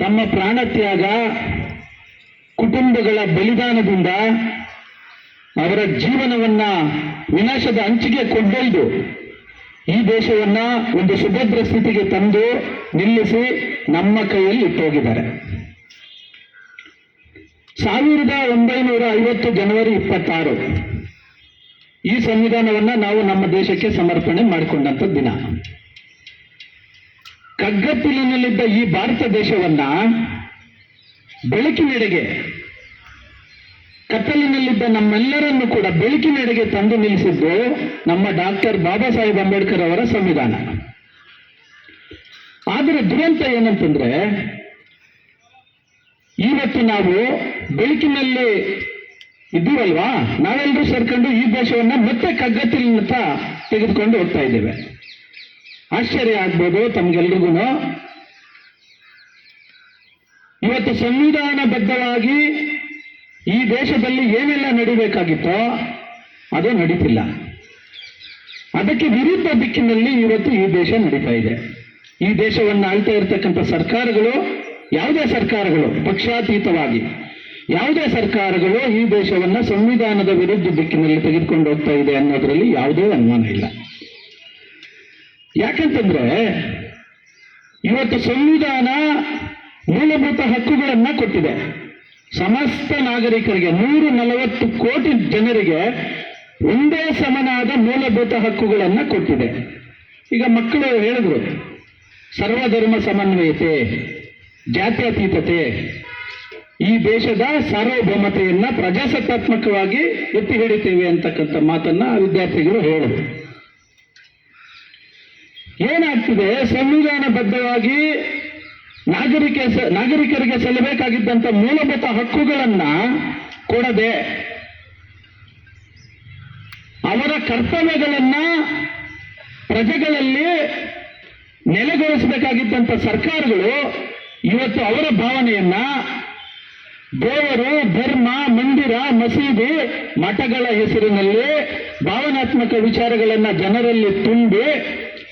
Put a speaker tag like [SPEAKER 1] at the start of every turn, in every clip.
[SPEAKER 1] ತಮ್ಮ ಪ್ರಾಣತ್ಯಾಗ ಕುಟುಂಬಗಳ ಬಲಿದಾನದಿಂದ ಅವರ ಜೀವನವನ್ನ ವಿನಾಶದ ಅಂಚಿಗೆ ಕೊಂಡೊಯ್ದು ಈ ದೇಶವನ್ನ ಒಂದು ಸುಭದ್ರ ಸ್ಥಿತಿಗೆ ತಂದು ನಿಲ್ಲಿಸಿ ನಮ್ಮ ಕೈಯಲ್ಲಿ ಇಟ್ಟೋಗಿದ್ದಾರೆ. ಸಾವಿರದ ಒಂಬೈನೂರ ಐವತ್ತು ಜನವರಿ ಇಪ್ಪತ್ತಾರು ಈ ಸಂವಿಧಾನವನ್ನ ನಾವು ನಮ್ಮ ದೇಶಕ್ಕೆ ಸಮರ್ಪಣೆ ಮಾಡಿಕೊಂಡಂತ ದಿನ. ಕಗ್ಗತ್ತಿಲಿನಲ್ಲಿದ್ದ ಈ ಭಾರತ ದೇಶವನ್ನ ಬೆಳಕಿನೆಡೆಗೆ, ಕತ್ತಲಿನಲ್ಲಿದ್ದ ನಮ್ಮೆಲ್ಲರನ್ನು ಕೂಡ ಬೆಳಕಿನೆಡೆಗೆ ತಂದು ನಿಲ್ಲಿಸಿದ್ದು ನಮ್ಮ ಡಾಕ್ಟರ್ ಬಾಬಾ ಸಾಹೇಬ್ ಅಂಬೇಡ್ಕರ್ ಅವರ ಸಂವಿಧಾನ. ಆದರೆ ದುರಂತ ಏನಂತಂದ್ರೆ, ಇವತ್ತು ನಾವು ಬೆಳಕಿನಲ್ಲಿ ಇದ್ದೀವಲ್ವಾ? ನಾವೆಲ್ಲರೂ ಸೇರ್ಕೊಂಡು ಈ ದೇಶವನ್ನ ಮತ್ತೆ ಕಗ್ಗತ್ತಿಲಿನತ್ತ ತೆಗೆದುಕೊಂಡು ಹೋಗ್ತಾ ಇದ್ದೇವೆ. ಆಶ್ಚರ್ಯ ಆಗ್ಬೋದು ತಮ್ಗೆಲ್ರಿಗೂ. ಇವತ್ತು ಸಂವಿಧಾನಬದ್ಧವಾಗಿ ಈ ದೇಶದಲ್ಲಿ ಏನೆಲ್ಲ ನಡಿಬೇಕಾಗಿತ್ತೋ ಅದು ನಡೀತಿಲ್ಲ. ಅದಕ್ಕೆ ವಿರುದ್ಧ ದಿಕ್ಕಿನಲ್ಲಿ ಇವತ್ತು ಈ ದೇಶ ನಡೀತಾ ಇದೆ. ಈ ದೇಶವನ್ನು ಆಳ್ತಾ ಇರತಕ್ಕಂಥ ಸರ್ಕಾರಗಳು, ಯಾವುದೇ ಸರ್ಕಾರಗಳು, ಪಕ್ಷಾತೀತವಾಗಿ ಯಾವುದೇ ಸರ್ಕಾರಗಳು ಈ ದೇಶವನ್ನು ಸಂವಿಧಾನದ ವಿರುದ್ಧ ದಿಕ್ಕಿನಲ್ಲಿ ತೆಗೆದುಕೊಂಡು ಹೋಗ್ತಾ ಇದೆ ಅನ್ನೋದರಲ್ಲಿ ಯಾವುದೇ ಅನುಮಾನ ಇಲ್ಲ. ಯಾಕಂತಂದ್ರೆ ಇವತ್ತು ಸಂವಿಧಾನ ಮೂಲಭೂತ ಹಕ್ಕುಗಳನ್ನ ಕೊಟ್ಟಿದೆ. ಸಮಸ್ತ ನಾಗರಿಕರಿಗೆ ನೂರ ನಲವತ್ತು ಕೋಟಿ ಜನರಿಗೆ ಒಂದೇ ಸಮನಾದ ಮೂಲಭೂತ ಹಕ್ಕುಗಳನ್ನ ಕೊಟ್ಟಿದೆ. ಈಗ ಮಕ್ಕಳು ಹೇಳಿದ್ರು, ಸರ್ವಧರ್ಮ ಸಮನ್ವಯತೆ, ಜಾತ್ಯತೀತತೆ, ಈ ದೇಶದ ಸಾರ್ವಭೌಮತೆಯನ್ನ ಪ್ರಜಾಸತ್ತಾತ್ಮಕವಾಗಿ ಎತ್ತಿ ಹಿಡಿತೇವೆ ಅಂತಕ್ಕಂಥ ಮಾತನ್ನ ವಿದ್ಯಾರ್ಥಿಗಳು ಹೇಳಿದ್ರು. ಏನಾಗ್ತಿದೆ? ಸಂವಿಧಾನಬದ್ಧವಾಗಿ ನಾಗರಿಕ ನಾಗರಿಕರಿಗೆ ಸಲ್ಲಬೇಕಾಗಿದ್ದಂಥ ಮೂಲಭೂತ ಹಕ್ಕುಗಳನ್ನ ಕೊಡದೆ ಅವರ ಕರ್ತವ್ಯಗಳನ್ನ ಪ್ರಜೆಗಳಲ್ಲಿ ನೆಲೆಗೊಳಿಸಬೇಕಾಗಿದ್ದಂಥ ಸರ್ಕಾರಗಳು ಇವತ್ತು ಅವರ ಭಾವನೆಯನ್ನ ದೇವರು, ಧರ್ಮ, ಮಂದಿರ, ಮಸೀದಿ, ಮಠಗಳ ಹೆಸರಿನಲ್ಲಿ ಭಾವನಾತ್ಮಕ ವಿಚಾರಗಳನ್ನ ಜನರಲ್ಲಿ ತುಂಬಿ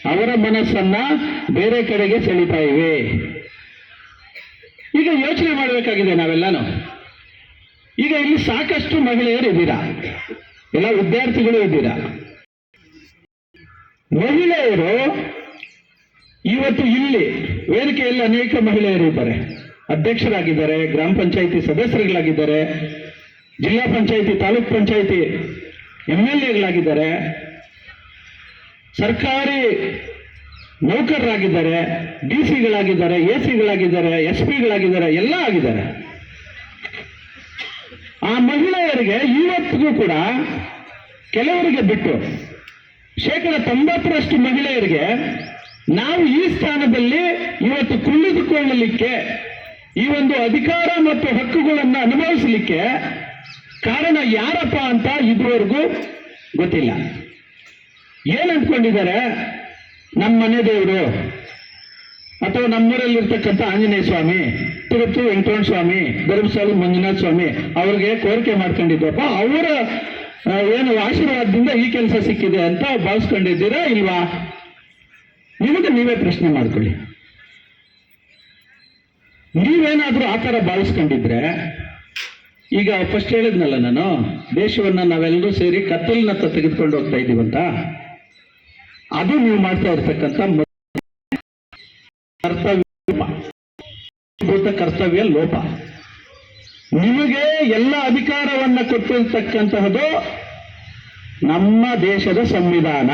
[SPEAKER 1] ಅವರ ಮನಸ್ಸನ್ನ ಬೇರೆ ಕಡೆಗೆ ಸೆಳೀತಾ ಇವೆ. ಈಗ ಯೋಚನೆ ಮಾಡಬೇಕಾಗಿದೆ ನಾವೆಲ್ಲಾನು. ಈಗ ಇಲ್ಲಿ ಸಾಕಷ್ಟು ಮಹಿಳೆಯರು ಇದ್ದೀರಾ? ಎಲ್ಲ ವಿದ್ಯಾರ್ಥಿಗಳು ಇದ್ದೀರಾ? ಮಹಿಳೆಯರು ಇವತ್ತು ಇಲ್ಲಿ ವೇದಿಕೆಯಲ್ಲಿ ಅನೇಕ ಮಹಿಳೆಯರು ಇದ್ದಾರೆ. ಅಧ್ಯಕ್ಷರಾಗಿದ್ದಾರೆ, ಗ್ರಾಮ ಪಂಚಾಯಿತಿ ಸದಸ್ಯರುಗಳಾಗಿದ್ದಾರೆ, ಜಿಲ್ಲಾ ಪಂಚಾಯಿತಿ, ತಾಲೂಕ್ ಪಂಚಾಯಿತಿ ಎಂ ಎಲ್ ಎಗಳಾಗಿದ್ದಾರೆ. ಸರ್ಕಾರಿ ನೌಕರರಾಗಿದ್ದಾರೆ ಡಿ ಸಿಗಳಾಗಿದ್ದಾರೆ ಎ ಸಿಗಳಾಗಿದ್ದಾರೆ ಎಸ್ ಪಿಗಳಾಗಿದ್ದಾರೆ ಎಲ್ಲ ಆಗಿದ್ದಾರೆ. ಆ ಮಹಿಳೆಯರಿಗೆ ಇವತ್ತಿಗೂ ಕೂಡ ಕೆಲವರಿಗೆ ಬಿಟ್ಟು ಶೇಕಡ ತೊಂಬತ್ತರಷ್ಟು ಮಹಿಳೆಯರಿಗೆ ನಾವು ಈ ಸ್ಥಾನದಲ್ಲಿ ಇವತ್ತು ಕುಳಿತುಕೊಳ್ಳಲಿಕ್ಕೆ ಈ ಒಂದು ಅಧಿಕಾರ ಮತ್ತು ಹಕ್ಕುಗಳನ್ನು ಅನುಭವಿಸಲಿಕ್ಕೆ ಕಾರಣ ಯಾರಪ್ಪ ಅಂತ ಇದುವರೆಗೂ ಗೊತ್ತಿಲ್ಲ. ಏನ್ ಅಂದ್ಕೊಂಡಿದ್ದಾರೆ ನಮ್ಮ ಮನೆ ದೇವರು ಅಥವಾ ನಮ್ಮೂರಲ್ಲಿರ್ತಕ್ಕಂಥ ಆಂಜನೇಯ ಸ್ವಾಮಿ, ತಿರುಪತಿ ವೆಂಕಟೇಶ್ ಸ್ವಾಮಿ ಧರ್ಮಸ್ಥಳ ಮಂಜುನಾಥ ಸ್ವಾಮಿ ಅವ್ರಿಗೆ ಕೋರಿಕೆ ಮಾಡ್ಕೊಂಡಿದ್ದಪ್ಪ ಅವರ ಏನು ಆಶೀರ್ವಾದದಿಂದ ಈ ಕೆಲಸ ಸಿಕ್ಕಿದೆ ಅಂತ ಭಾವಿಸ್ಕೊಂಡಿದ್ದೀರಾ ಇಲ್ವಾ? ನಿಮಗೆ ನೀವೇ ಪ್ರಶ್ನೆ ಮಾಡ್ಕೊಳ್ಳಿ. ನೀವೇನಾದ್ರೂ ಆ ಥರ ಭಾವಿಸ್ಕೊಂಡಿದ್ರೆ, ಈಗ ಫಸ್ಟ್ ಹೇಳಿದ್ನಲ್ಲ ನಾನು, ದೇಶವನ್ನ ನಾವೆಲ್ಲರೂ ಸೇರಿ ಕತ್ತಲಿನತ್ತ ತೆಗೆದುಕೊಂಡು ಹೋಗ್ತಾ ಇದೀವಂತ. ಅದು ನೀವು ಮಾಡ್ತಾ ಇರ್ತಕ್ಕಂಥ ಕರ್ತವ್ಯ ಕರ್ತವ್ಯ ಲೋಪ. ನಿಮಗೆ ಎಲ್ಲ ಅಧಿಕಾರವನ್ನ ಕೊಟ್ಟಿರ್ತಕ್ಕಂತಹದ್ದು ನಮ್ಮ ದೇಶದ ಸಂವಿಧಾನ.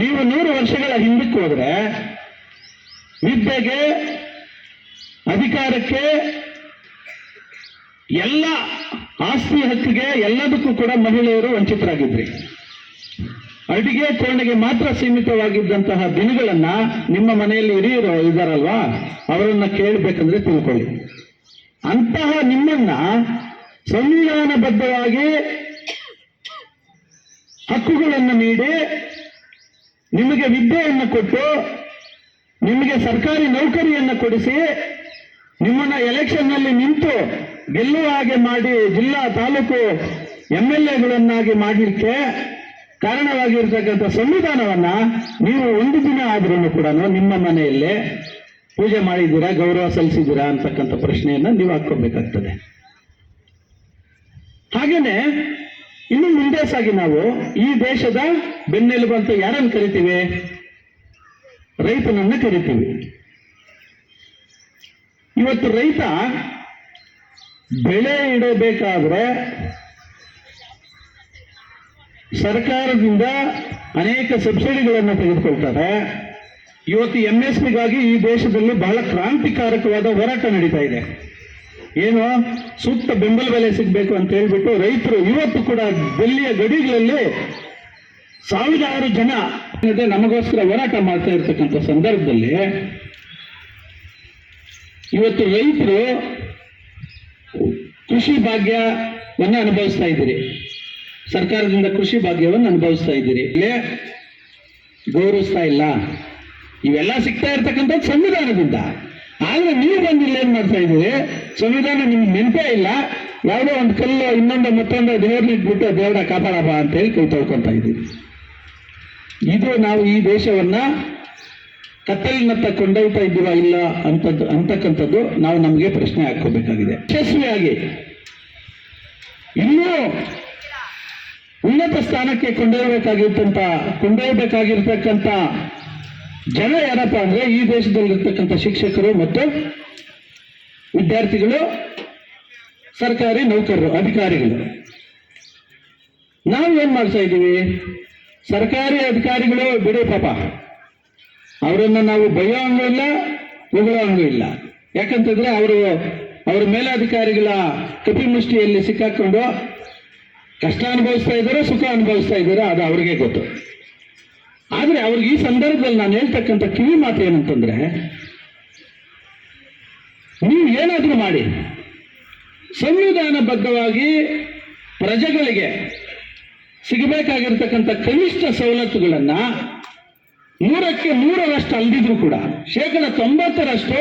[SPEAKER 1] ನೀವು ನೂರು ವರ್ಷಗಳ ಹಿಂದಕ್ಕೆ ಹೋದ್ರೆ ವಿದ್ಯೆಗೆ, ಅಧಿಕಾರಕ್ಕೆ, ಎಲ್ಲ ಆಸ್ತಿ ಹಕ್ಕಿಗೆ ಎಲ್ಲದಕ್ಕೂ ಕೂಡ ಮಹಿಳೆಯರು ವಂಚಿತರಾಗಿದ್ರಿ. ಅಡಿಗೆ ಕೋಣೆಗೆ ಮಾತ್ರ ಸೀಮಿತವಾಗಿದ್ದಂತಹ ದಿನಗಳನ್ನ ನಿಮ್ಮ ಮನೆಯಲ್ಲಿ ಹಿರಿಯರು ಇದ್ದಾರಲ್ವಾ ಅವರನ್ನ ಕೇಳಬೇಕಂದ್ರೆ ತಿಳ್ಕೊಳ್ಳಿ. ಅಂತಹ ನಿಮ್ಮನ್ನ ಸಂವಿಧಾನಬದ್ಧವಾಗಿ ಹಕ್ಕುಗಳನ್ನು ನೀಡಿ ನಿಮಗೆ ವಿದ್ಯೆಯನ್ನು ಕೊಟ್ಟು ನಿಮಗೆ ಸರ್ಕಾರಿ ನೌಕರಿಯನ್ನು ಕೊಡಿಸಿ ನಿಮ್ಮನ್ನ ಎಲೆಕ್ಷನ್ನಲ್ಲಿ ನಿಂತು ಗೆಲ್ಲುವ ಹಾಗೆ ಮಾಡಿ ಜಿಲ್ಲಾ ತಾಲೂಕು ಎಂ ಎಲ್ ಎಗಳನ್ನಾಗಿ ಮಾಡಲಿಕ್ಕೆ ಕಾರಣವಾಗಿರ್ತಕ್ಕಂಥ ಸಂವಿಧಾನವನ್ನ ನೀವು ಒಂದು ದಿನ ಆದ್ರೂ ಕೂಡ ನಿಮ್ಮ ಮನೆಯಲ್ಲೇ ಪೂಜೆ ಮಾಡಿದ್ದೀರಾ, ಗೌರವ ಸಲ್ಲಿಸಿದ್ದೀರಾ ಅಂತಕ್ಕಂಥ ಪ್ರಶ್ನೆಯನ್ನ ನೀವು ಹಾಕೋಬೇಕಾಗ್ತದೆ ಹಾಗೇನೆ, ಇನ್ನು ಮುಂದೆ ಸಾಗಿ ನಾವು ಈ ದೇಶದ ಬೆನ್ನೆಲುಬು ಅಂತ ಯಾರನ್ನು ಕರಿತೀವಿ? ರೈತನನ್ನ ಕರಿತೀವಿ. ಇವತ್ತು ರೈತ ಬೆಳೆ ಇಡಬೇಕಾದ್ರೆ ಸರ್ಕಾರದಿಂದ ಅನೇಕ ಸಬ್ಸಿಡಿಗಳನ್ನು ತೆಗೆದುಕೊಳ್ತಾರೆ ಇವತ್ತು ಎಂ ಎಸ್ ಪಿಗಾಗಿ ಈ ದೇಶದಲ್ಲಿ ಬಹಳ ಕ್ರಾಂತಿಕಾರಕವಾದ ಹೋರಾಟ ನಡೀತಾ ಇದೆ. ಏನು? ಸೂಕ್ತ ಬೆಂಬಲ ಬೆಲೆ ಸಿಗಬೇಕು ಅಂತ ಹೇಳ್ಬಿಟ್ಟು ರೈತರು ಇವತ್ತು ಕೂಡ ದಿಲ್ಲಿಯ ಗಡಿಗಳಲ್ಲಿ ಸಾವಿರಾರು ಜನ ನಮಗೋಸ್ಕರ ಹೋರಾಟ ಮಾಡ್ತಾ ಇರ್ತಕ್ಕಂಥ ಸಂದರ್ಭದಲ್ಲಿ ಇವತ್ತು ರೈತರು ಕೃಷಿ ಭಾಗ್ಯವನ್ನು ಅನುಭವಿಸ್ತಾ ಇದ್ದೀರಿ. ಸರ್ಕಾರದಿಂದ ಕೃಷಿ ಭಾಗ್ಯವನ್ನು ಅನುಭವಿಸ್ತಾ ಇದ್ದೀರಿ. ಗೌರವಿಸ್ತಾ ಇಲ್ಲ. ಇವೆಲ್ಲ ಸಿಗ್ತಾ ಇರ್ತಕ್ಕಂಥದ್ದು ಸಂವಿಧಾನದಿಂದ. ಆದ್ರೆ ನೀವು ಬಂದಿಲ್ಲ ಏನ್ ಮಾಡ್ತಾ ಇದ್ದೀರಿ? ಸಂವಿಧಾನ ನಿಮ್ಗೆ ನೆನಪೇ ಇಲ್ಲ. ಯಾವುದೋ ಒಂದು ಕಲ್ಲು ಇನ್ನೊಂದು ಮತ್ತೊಂದು ದೇವ್ರನ್ನ ಇಟ್ಬಿಟ್ಟು ದೇವರ ಕಾಪಾಡಪ್ಪ ಅಂತ ಹೇಳಿ ಕೈ ತೊಳ್ಕೊತಾ ಇದ್ದೀವಿ ಇದು ನಾವು ಈ ದೇಶವನ್ನ ಕತ್ತಲಿನತ್ತ ಕೊಂಡೊಯ್ತಾ ಇದ್ದೀವ ಇಲ್ಲ ಅಂತದ್ದು ಅಂತಕ್ಕಂಥದ್ದು ನಾವು ನಮಗೆ ಪ್ರಶ್ನೆ ಹಾಕೋಬೇಕಾಗಿದೆ ಯಶಸ್ವಿಯಾಗಿ. ಇನ್ನೂ ಉನ್ನತ ಸ್ಥಾನಕ್ಕೆ ಕೊಂಡೊಯ್ಯಬೇಕಾಗಿರ್ತಂತ ಕೊಂಡೊಯ್ಯಬೇಕಾಗಿರ್ತಕ್ಕಂಥ ಜನ ಯಾರಪ್ಪ ಅಂದ್ರೆ ಈ ದೇಶದಲ್ಲಿರ್ತಕ್ಕಂಥ ಶಿಕ್ಷಕರು ಮತ್ತು ವಿದ್ಯಾರ್ಥಿಗಳು, ಸರ್ಕಾರಿ ನೌಕರರು, ಅಧಿಕಾರಿಗಳು. ನಾವು ಏನ್ ಮಾಡ್ತಾ ಇದ್ದೀವಿ? ಸರ್ಕಾರಿ ಅಧಿಕಾರಿಗಳು, ಬಿಡಿ ಪಾಪ. ಅವರನ್ನ ನಾವು ಬೈಯೋ ಹಂಗೂ ಇಲ್ಲ ಉಗಳೋ ಹಂಗೂ ಇಲ್ಲ. ಯಾಕಂತಂದ್ರೆ ಅವರು, ಅವರ ಮೇಲಾಧಿಕಾರಿಗಳ ಕಪಿಮುಷ್ಟಿಯಲ್ಲಿ ಸಿಕ್ಕಾಕೊಂಡು ಕಷ್ಟ ಅನುಭವಿಸ್ತಾ ಇದ್ದಾರೋ, ಸುಖ ಅನುಭವಿಸ್ತಾ ಇದ್ದಾರೆ, ಅದು ಅವ್ರಿಗೆ ಗೊತ್ತು. ಆದ್ರೆ ಅವ್ರಿಗೆ ಈ ಸಂದರ್ಭದಲ್ಲಿ ನಾನು ಹೇಳ್ತಕ್ಕಂಥ ಕಿವಿ ಮಾತು ಏನಂತಂದ್ರೆ, ನೀವು ಏನಾದರೂ ಮಾಡಿ ಸಂವಿಧಾನಬದ್ಧವಾಗಿ ಪ್ರಜೆಗಳಿಗೆ ಸಿಗಬೇಕಾಗಿರ್ತಕ್ಕಂಥ ಕನಿಷ್ಠ ಸವಲತ್ತುಗಳನ್ನ ನೂರಕ್ಕೆ ನೂರರಷ್ಟು ಅಲ್ದಿದ್ರು ಕೂಡ, ಶೇಕಡ ತೊಂಬತ್ತರಷ್ಟು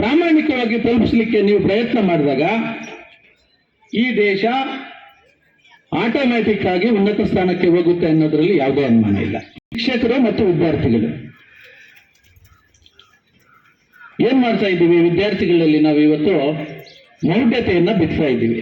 [SPEAKER 1] ಪ್ರಾಮಾಣಿಕವಾಗಿ ತಲುಪಿಸಲಿಕ್ಕೆ ನೀವು ಪ್ರಯತ್ನ ಮಾಡಿದಾಗ, ಈ ದೇಶ ಆಟೋಮ್ಯಾಟಿಕ್ ಆಗಿ ಉನ್ನತ ಸ್ಥಾನಕ್ಕೆ ಹೋಗುತ್ತೆ ಅನ್ನೋದ್ರಲ್ಲಿ ಯಾವುದೇ ಅನುಮಾನ ಇಲ್ಲ. ಶಿಕ್ಷಕರು ಮತ್ತು ವಿದ್ಯಾರ್ಥಿಗಳು. ಏನ್ ಮಾಡ್ತಾ ಇದ್ದೀವಿ? ವಿದ್ಯಾರ್ಥಿಗಳಲ್ಲಿ ನಾವು ಇವತ್ತು ಮೌಢ್ಯತೆಯನ್ನ ಬಿತ್ತಾ ಇದ್ದೀವಿ.